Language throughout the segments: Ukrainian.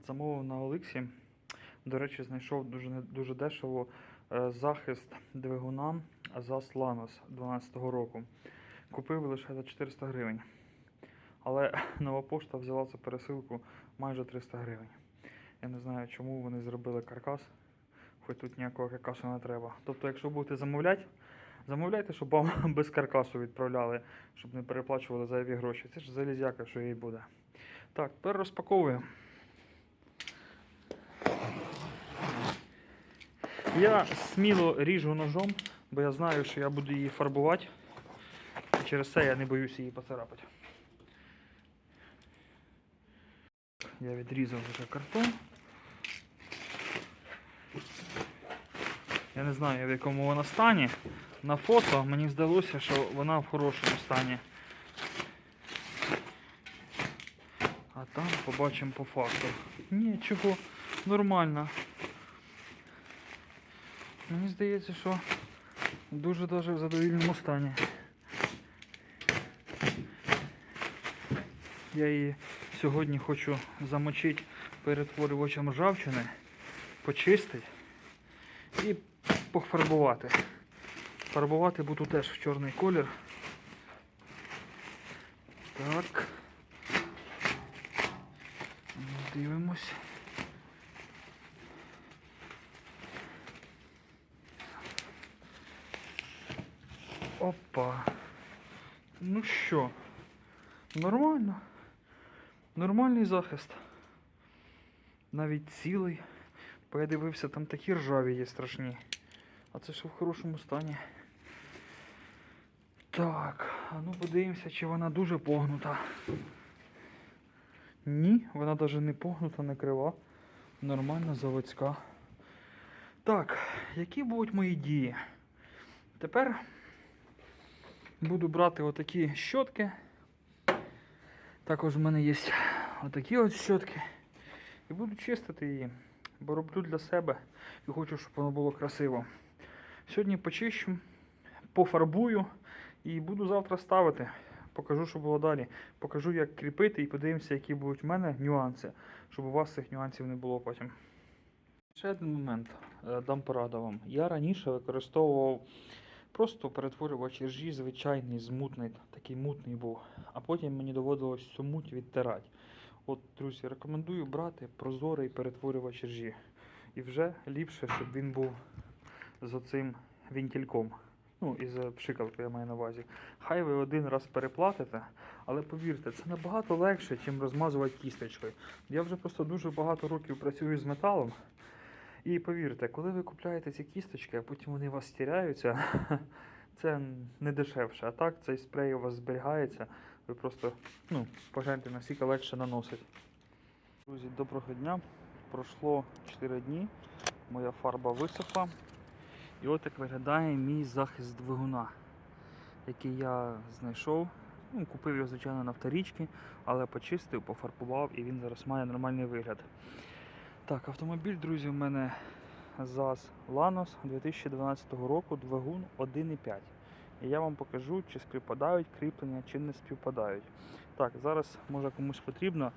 От замовив на Олексі. До речі, знайшов дуже, дуже дешево е, захист двигуна ZAS Lanos 12 року. Купив лише за 400 гривень. Але нова пошта взяла за пересилку майже 300 гривень. Я не знаю, чому вони зробили каркас, хоч тут ніякого каркасу не треба. Тобто, якщо будете замовляти, замовляйте, щоб вам без каркасу відправляли, щоб не переплачували зайві гроші. Це ж залізяка, що їй буде. Так, тепер розпаковую. Я сміло ріжу ножом, бо я знаю, що я буду її фарбувати. І через це я не боюся її поцарапати. Я відрізав вже картон. Я не знаю, в якому вона стані. На фото мені здалося, що вона в хорошому стані. А там побачимо по факту. Ні, чого, нормально. Мені здається, що дуже даже в задовільному стані. Я її сьогодні хочу замочити перетворювачем ржавчини, почистити і пофарбувати. Фарбувати буду теж в чорний колір. Так. Дивимось. Опа. Ну що, нормально. Нормальний захист. Навіть цілий. Бо я дивився, там такі ржаві є страшні. А це ще в хорошому стані. Так, а ну подивимося, чи вона дуже погнута. Ні, вона навіть не погнута, не крива. Нормальна заводська. Так, які будуть мої дії? Тепер буду брати отакі щотки. Також в мене є отакі от щотки. І буду чистити її, бо роблю для себе і хочу, щоб воно було красиво. Сьогодні почищу, пофарбую і буду завтра ставити. Покажу, що було далі. Покажу, як кріпити і подивимося, які будуть в мене нюанси, щоб у вас цих нюансів не було потім. Ще один момент е, дам пораду вам. Я раніше використовував просто перетворювач іржі, звичайний, змутний, такий мутний був. А потім мені доводилось цю муть відтирати. От, друзі, рекомендую брати прозорий перетворювач іржі. І вже ліпше, щоб він був з оцим вінтільком. Ну, із пшикалкою я маю на увазі. Хай ви один раз переплатите, але повірте, це набагато легше, ніж розмазувати кісточкою. Я вже просто дуже багато років працюю з металом. І повірте, коли ви купляєте ці кісточки, а потім вони у вас стіряються, це не дешевше. А так цей спрей у вас зберігається. Ви просто ну, погляньте, наскільки легше наносить. Друзі, доброго дня. Пройшло 4 дні. Моя фарба висохла. І от як виглядає мій захист двигуна, який я знайшов. Ну, купив його, звичайно, на вторічки, але почистив, пофарбував і він зараз має нормальний вигляд. Так, автомобіль, друзі, у мене ZAZ Lanos 2012 року, двигун 1.5. І я вам покажу, чи співпадають кріплення, чи не співпадають. Так, зараз, може комусь потрібно,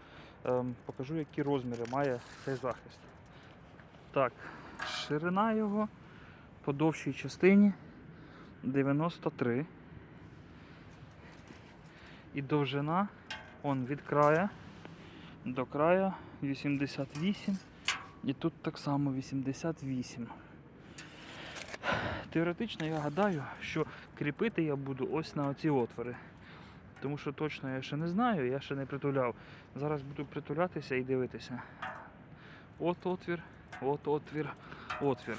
ем, покажу, які розміри має цей захист. Так, ширина його по довшій частині 93. І довжина он від края до краю 88. І тут так само 88. Теоретично я гадаю, що кріпити я буду ось на оці отвори. Тому що точно я ще не знаю, я ще не притуляв. Зараз буду притулятися і дивитися. От отвір, от отвір, отвір.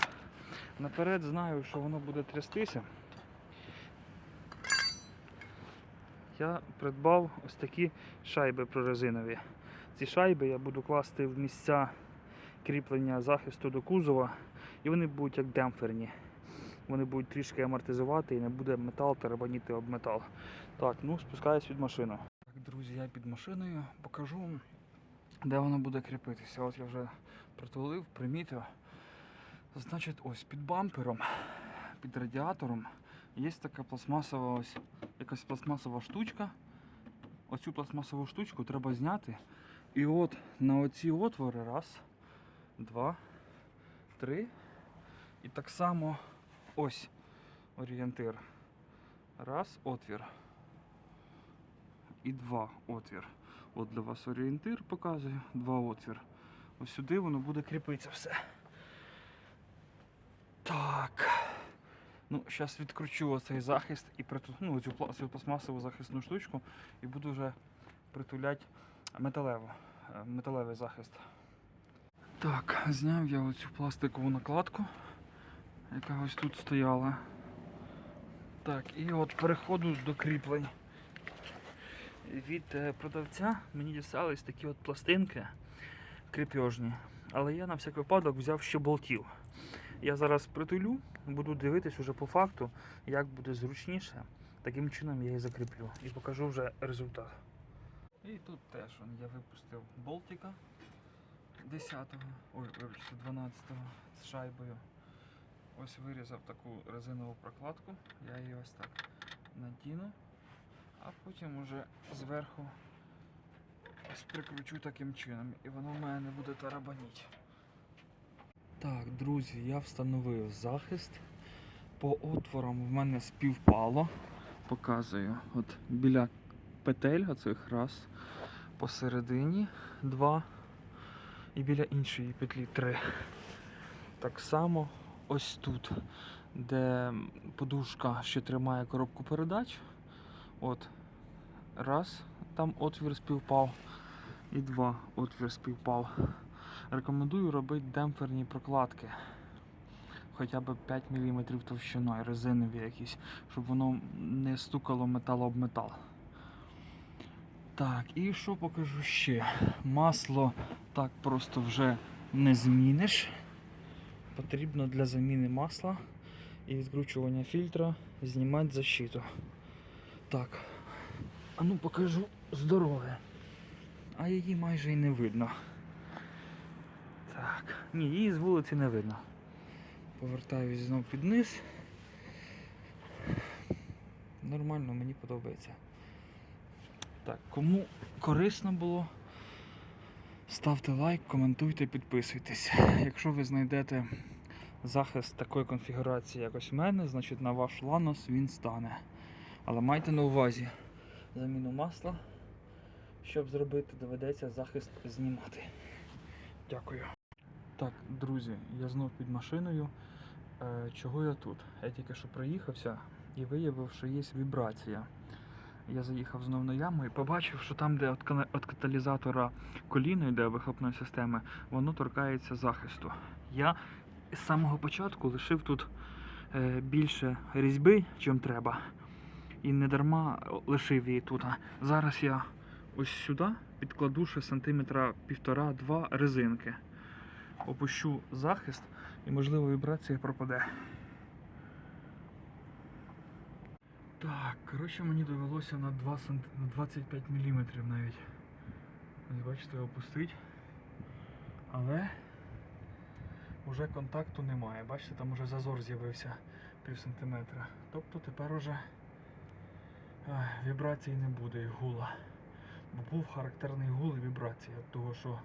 Наперед знаю, що воно буде трястися. Я придбав ось такі шайби прорезинові. Ці шайби я буду класти в місця кріплення захисту до кузова, і вони будуть як демпферні. Вони будуть трішки амортизувати і не буде метал теребаніти об метал. Так, ну спускаюсь від машини. Так, друзі, я під машиною покажу вам, де воно буде кріпитися. От я вже притулив, примітив. Значить, ось під бампером, під радіатором є така пластмасова ось якась пластмасова штучка. Оцю пластмасову штучку треба зняти І от на оці отвори раз, два, три. І так само ось орієнтир. Раз, отвір. І два отвір. От для вас орієнтир показую, два отвір. Ось сюди воно буде кріпитися все. Так. Ну, зараз відкручу оцей захист і приту... ну, цю, цю пластмасову захисну штучку і буду вже притуляти е, металевий захист. Так, зняв я оцю пластикову накладку, яка ось тут стояла. Так, і от переходу до кріплень. Від е, продавця мені дістались такі от пластинки кріпежні. Але я на всяк випадок взяв ще болтів. Я зараз притулю, буду дивитись уже по факту, як буде зручніше. Таким чином я і закріплю і покажу вже результат. І тут теж я випустив болтика 10-го, ой, вибачте, 12-го з шайбою. Ось вирізав таку резинову прокладку, я її ось так надіну, а потім уже зверху ось прикручу таким чином, і воно в мене не буде тарабаніть. Так, друзі, я встановив захист. По отворам в мене співпало. Показую. От біля петель оцих раз. Посередині два. І біля іншої петлі три. Так само ось тут, де подушка ще тримає коробку передач. От. Раз, там отвір співпав. І два отвір співпав. Рекомендую робити демпферні прокладки. Хоча б 5 мм товщиною, резинові якісь, щоб воно не стукало метал об метал. Так, і що покажу ще? Масло так просто вже не зміниш. Потрібно для заміни масла і відкручування фільтра знімати защиту. Так. А ну покажу здорове. А її майже і не видно. Так. Ні, її з вулиці не видно. Повертаюсь знов під низ. Нормально, мені подобається. Так, кому корисно було, ставте лайк, коментуйте, підписуйтесь. Якщо ви знайдете захист такої конфігурації, як ось в мене, значить на ваш ланос він стане. Але майте на увазі заміну масла. Щоб зробити, доведеться захист знімати. Дякую. Так, друзі, я знов під машиною. Е, чого я тут? Я тільки що проїхався і виявив, що є вібрація. Я заїхав знов на яму і побачив, що там, де від каталізатора коліно йде вихлопної системи, воно торкається захисту. Я з самого початку лишив тут е, більше різьби, чим треба. І не дарма лишив її тут. Зараз я ось сюди підкладу ще сантиметра півтора-два резинки. Опущу захист і, можливо, вібрація пропаде. Так, коротше, мені довелося на 2 сант... на 25 мм навіть. Бачите, опустити. Але вже контакту немає. Бачите, там вже зазор з'явився пів сантиметра. Тобто тепер уже ах, вібрацій не буде і гула. Бо був характерний гул і вібрація від того, що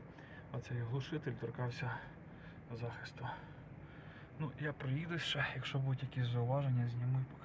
оцей глушитель торкався захисту. Ну, я приїду ще, якщо будуть якісь зауваження, зніму і покажу.